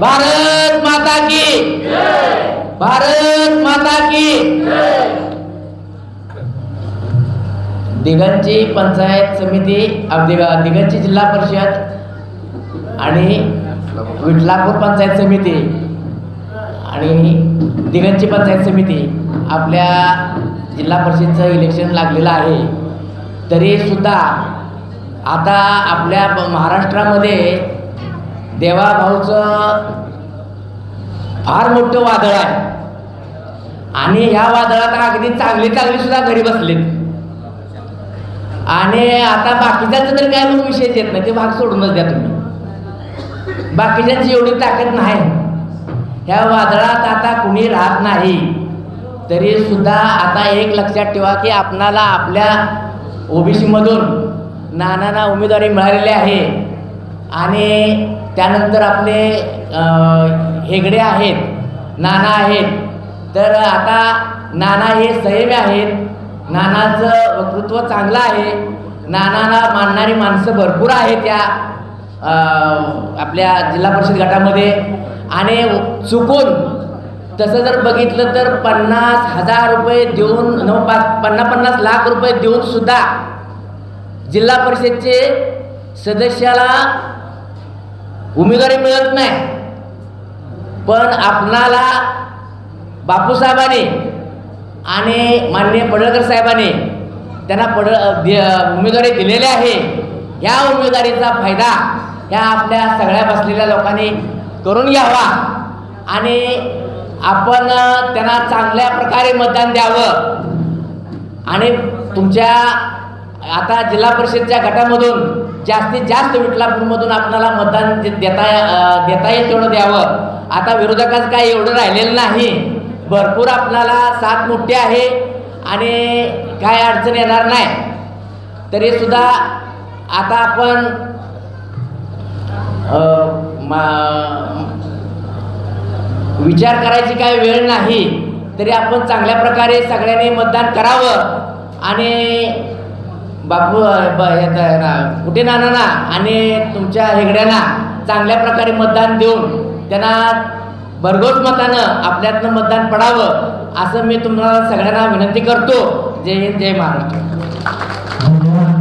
भारत माता की। भारत माता की। दिगंची पंचायत समिती दिगंची जिल्हा परिषद आणि विठलापूर पंचायत समिती आणि दिगंची पंचायत समिती आपल्या जिल्हा परिषदचं इलेक्शन लागलेलं आहे. तरी सुद्धा आता आपल्या महाराष्ट्रामध्ये देवा देवाभाऊचं फार मोठं वादळ आहे. आणि ह्या वादळात अगदी चांगली चांगली सुद्धा घरी बसलेत. आणि आता बाकीच्याच तरी काय मग विषयच येत नाही ते भाग सोडूनच द्या तुम्ही. बाकीच्यांची एवढी ताकद नाही. ह्या वादळात आता कुणी राहत नाही तरी सुद्धा आता एक लक्षात ठेवा की आपणाला आपल्या ओबीसीमधून नानांना उमेदवारी मिळालेली आहे. आणि त्यानंतर आपले हेगडे आहेत नाना आहेत. तर आता नाना हे संयमी आहेत. नानाचं वक्तृत्व चांगलं आहे. नानाला मानणारी माणसं भरपूर आहेत त्या आपल्या जिल्हा परिषद गटामध्ये. आणि चुकून तसं जर बघितलं तर पन्नास हजार रुपये देऊन नऊ पाच पन्नास पन्नास लाख रुपये देऊन सुद्धा जिल्हा परिषदचे सदस्याला उमेदवारी मिळत नाही. पण आपणाला बापूसाहेबांनी आणि माननीय पडळकर साहेबांनी त्यांना पड दि- उमेदवारी दिलेली आहे. ह्या उमेदवारीचा फायदा ह्या आपल्या सगळ्या बसलेल्या लोकांनी करून घ्यावा. आणि आपण त्यांना चांगल्या प्रकारे मतदान द्यावं. आणि तुमच्या आता जिल्हा परिषदच्या गटामधून जास्तीत जास्त विठलापूरमधून आपल्याला मतदान देता देता येईल तेवढं द्यावं. आता विरोधकाचं काय एवढं राहिलेलं नाही. भरपूर आपल्याला साथ मोठी आहे आणि काय अडचण येणार नाही. तरी सुद्धा आता आपण विचार करायची काय वेळ नाही. तरी आपण चांगल्या प्रकारे सगळ्यांनी मतदान करावं आणि बापू ब यात ना कुठे आणि तुमच्या हेगड्यांना चांगल्या प्रकारे मतदान देऊन त्यांना भरघोस मतानं आपल्यातनं मतदान पडावं असं मी तुम्हाला सगळ्यांना विनंती करतो. जय हिंद जय महाराष्ट्र. धन्यवाद.